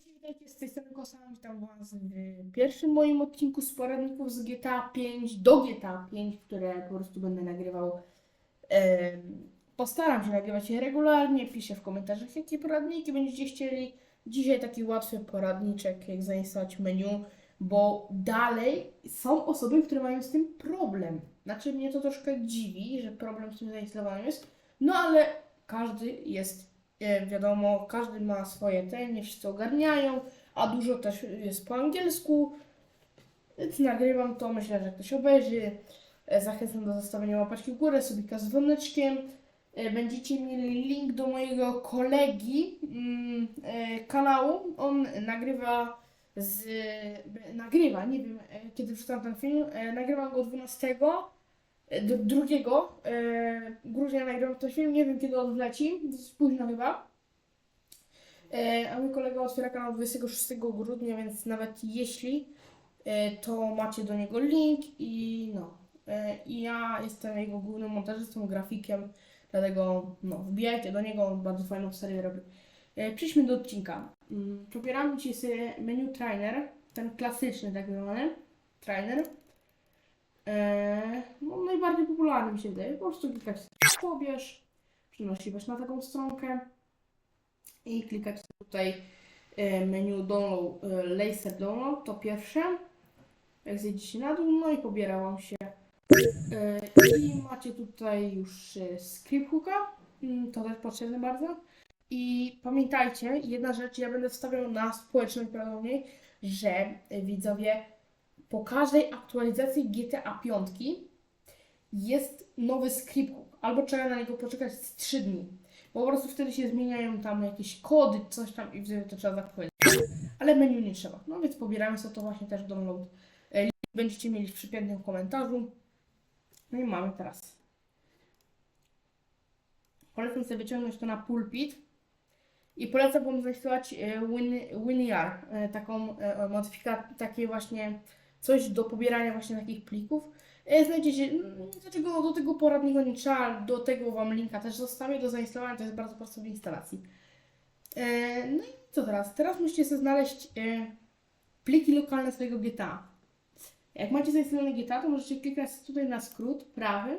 Cześć, witajcie z tej strony Kosa, witam was w pierwszym moim odcinku z poradników z GTA 5 do GTA 5, które po prostu będę nagrywał. Postaram się nagrywać je regularnie, piszę w komentarzach jakie poradniki będziecie chcieli. Dzisiaj taki łatwy poradniczek, jak zainstalować menu, bo dalej są osoby, które mają z tym problem. Znaczy mnie to troszkę dziwi, że problem z tym zainstalowaniem jest, no ale każdy jest wiadomo, każdy ma swoje te, nie wszyscy ogarniają, a dużo też jest po angielsku, więc nagrywam to, myślę, że ktoś obejrzy. E, Zachęcam do zostawienia łapaczki w górę, subika z dzwoneczkiem. E, Będziecie mieli link do mojego kolegi mm, e, kanału. On nagrywa z... nagrywa, nie wiem e, kiedy wrzucam ten film, e, nagrywam go 12 d- 2 e, grudnia nagrywam ten film, nie wiem kiedy on wleci, dosyć późno chyba. E, a mój kolega otwiera kanał 26 grudnia, więc nawet jeśli, e, to macie do niego link i no. E, I ja jestem jego głównym montażystą, grafikiem, dlatego no, wbijajcie do niego, on bardzo fajną serię robi. E, Przejdźmy do odcinka. Mm, Pobieramy dzisiaj sobie menu trainer, ten klasyczny tak zwany trainer. E, no, najbardziej popularny mi się wydaje. Po prostu klikać pobierz, przenosi was na taką stronkę i klikać tutaj e, menu download, e, laser download, to pierwsze. Jak zjedziecie na dół, no i pobiera wam się. I macie tutaj już e, script hooka, Mm, to też potrzebne bardzo. I pamiętajcie, jedna rzecz, ja będę wstawiał na społeczność prawdopodobnie, że widzowie po każdej aktualizacji GTA 5 jest nowy script albo trzeba na niego poczekać z 3 dni. Bo po prostu wtedy się zmieniają tam jakieś kody, coś tam i wtedy to trzeba zaktualizować. Ale menu nie trzeba. No więc pobieramy sobie to właśnie też download. E, będziecie mieli w przypiętym komentarzu. No i mamy teraz. Polecam sobie wyciągnąć to na pulpit. I polecam Wam zainstalować e, Win, WinRAR, e, taką modyfikację, takie właśnie coś do pobierania właśnie takich plików. E, Znajdziecie, mm, dlaczego do tego poradnika nie trzeba, do tego Wam linka też zostawię do zainstalowania, to jest bardzo prosto w instalacji. E, No i co teraz? Teraz musicie sobie znaleźć e, pliki lokalne swojego GTA. Jak macie zainstalowane GTA, to możecie klikać tutaj na skrót prawy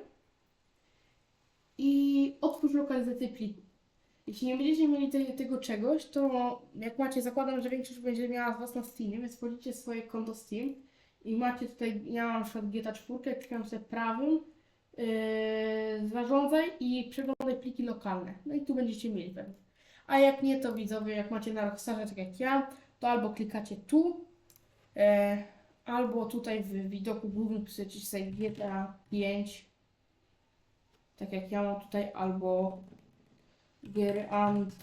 i otwórz lokalizację pliku. Jeśli nie będziecie mieli te, tego czegoś, to jak macie, zakładam, że większość będzie miała z Was na Steamie, więc wchodzicie swoje konto Steam i macie tutaj, ja mam na przykład GTA 4, klikam sobie prawym, yy, zarządzaj i przeglądaj pliki lokalne. No i tu będziecie mieli pewnie. A jak nie, to widzowie, jak macie na Rockstarze, tak jak ja, to albo klikacie tu, e, albo tutaj w widoku głównym piszecie sobie GTA 5, tak jak ja mam tutaj, albo Gery and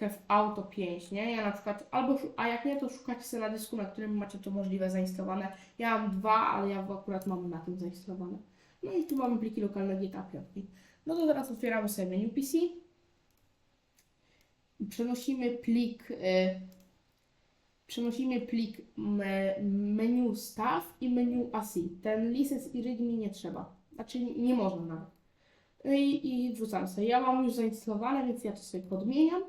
have auto 5, nie? Ja na przykład, albo, a jak nie, to szukacie sobie na dysku, na którym macie to możliwe zainstalowane. Ja mam dwa, ale ja akurat mam na tym zainstalowane. No i tu mamy pliki lokalne GTA 5. No to teraz otwieramy sobie menu PC. Przenosimy plik, y, przenosimy plik me, menu staff i menu ASI. Ten license i readme nie trzeba. Znaczy nie, nie można nawet. No I, i wrzucam sobie. Ja mam już zainstalowane, więc ja to sobie podmieniam.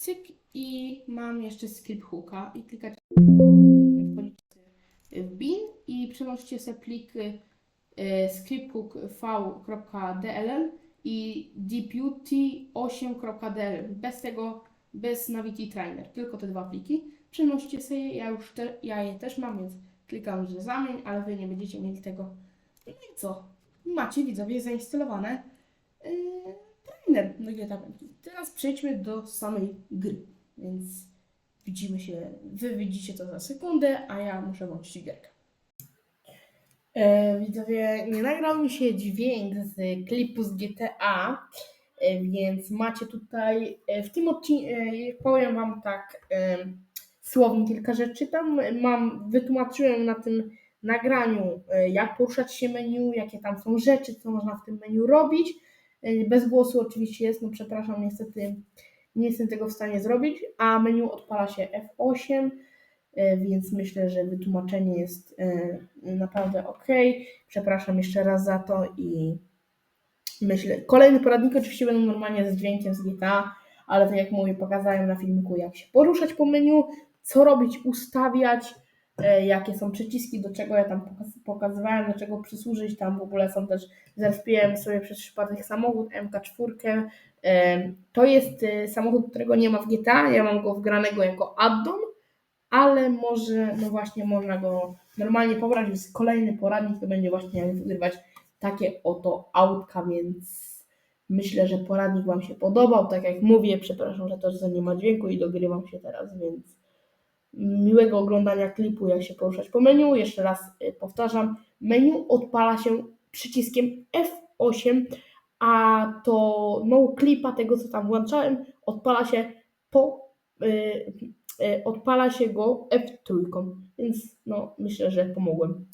Cyk i mam jeszcze script hooka i klikać wchodzicie w bin i przenosicie sobie plik y, scripthook v.dll i deputy8.dll bez tego, bez Navity Trainer, tylko te dwa pliki. Przenosicie sobie, ja już te, ja je też mam, więc klikam, że zamień, ale wy nie będziecie mieli tego. No i co? Macie widzowie zainstalowane yy, do GTA 5. Teraz przejdźmy do samej gry, więc widzimy się, wy widzicie to za sekundę, a ja muszę włączyć gierkę. E, widzowie, nie nagrał mi się dźwięk z klipu z GTA, e, więc macie tutaj e, w tym odcinku, powiem Wam tak, e, słownie kilka rzeczy tam mam, wytłumaczyłem na tym nagraniu, e, jak poruszać się menu, jakie tam są rzeczy, co można w tym menu robić. E, Bez głosu oczywiście jest, no przepraszam, niestety nie jestem tego w stanie zrobić, a menu odpala się F8, e, więc myślę, że wytłumaczenie jest e, naprawdę ok. Przepraszam jeszcze raz za to i myślę, kolejny poradnik oczywiście będą normalnie z dźwiękiem z GTA, ale tak jak mówię, pokazałem na filmiku, jak się poruszać po menu, co robić, ustawiać, jakie są przyciski, do czego ja tam pokaz- pokazywałem, do czego przysłużyć. Tam w ogóle są też, zrespiłem sobie przez przypadek samochód MK4. E, To jest e, samochód, którego nie ma w GTA, ja mam go wgranego jako addon, ale może, no właśnie, można go normalnie pobrać. Jest kolejny poradnik, to będzie właśnie jak wygrywać takie oto autka, więc myślę, że poradnik Wam się podobał. Tak jak mówię, przepraszam, że to, że nie ma dźwięku i dogrywam się teraz, więc miłego oglądania klipu, jak się poruszać po menu. Jeszcze raz y, powtarzam, menu odpala się przyciskiem F8, a to no clipa tego, co tam włączałem, odpala się po y, y, odpala się go F3, więc no myślę, że pomogłem.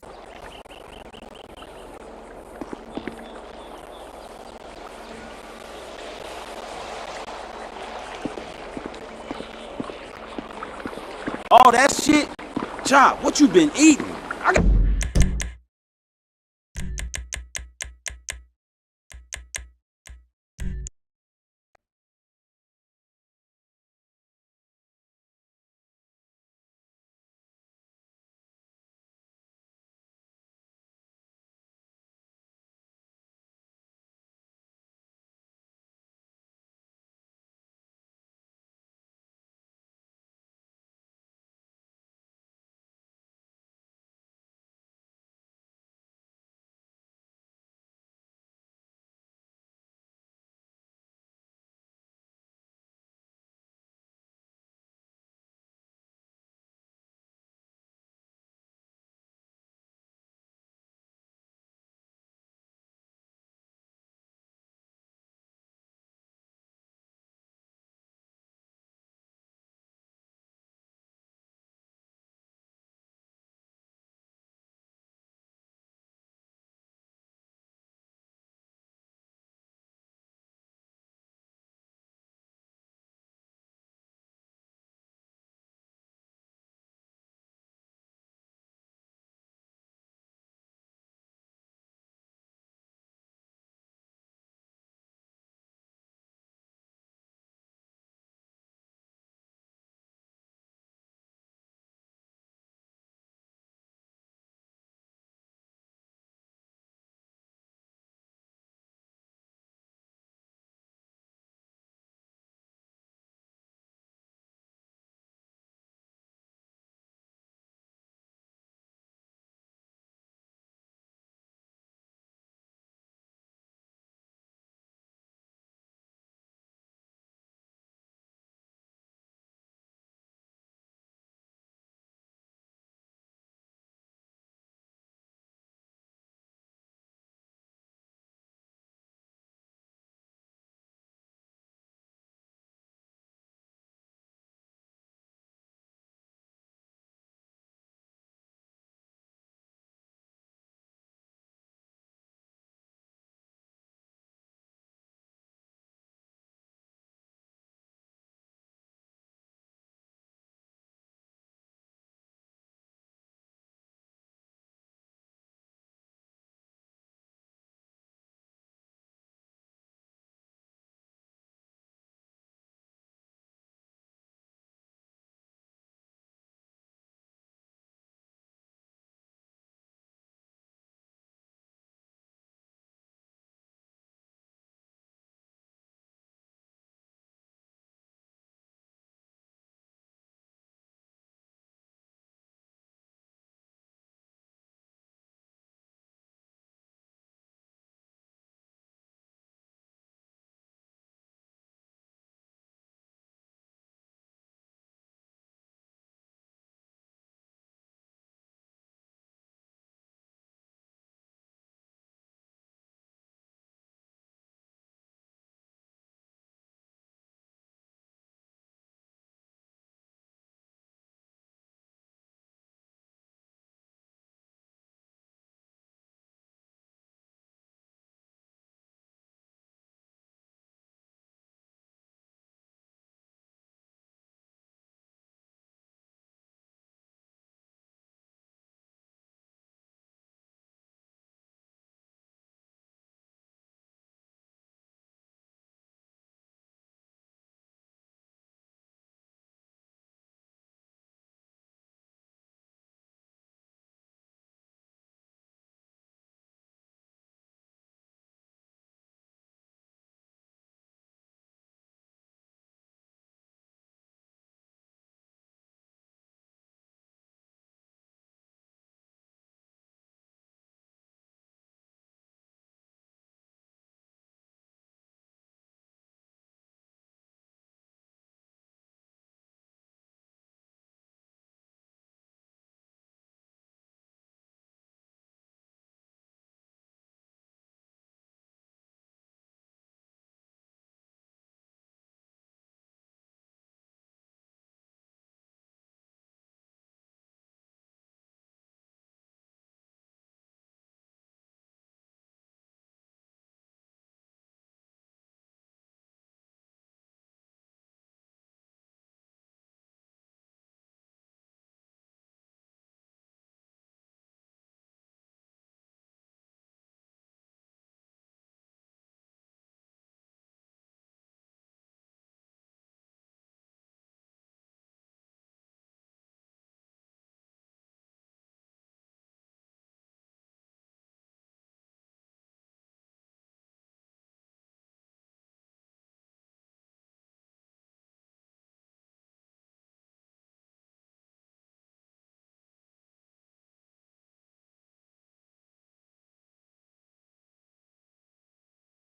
shit? Chop, what you been eating?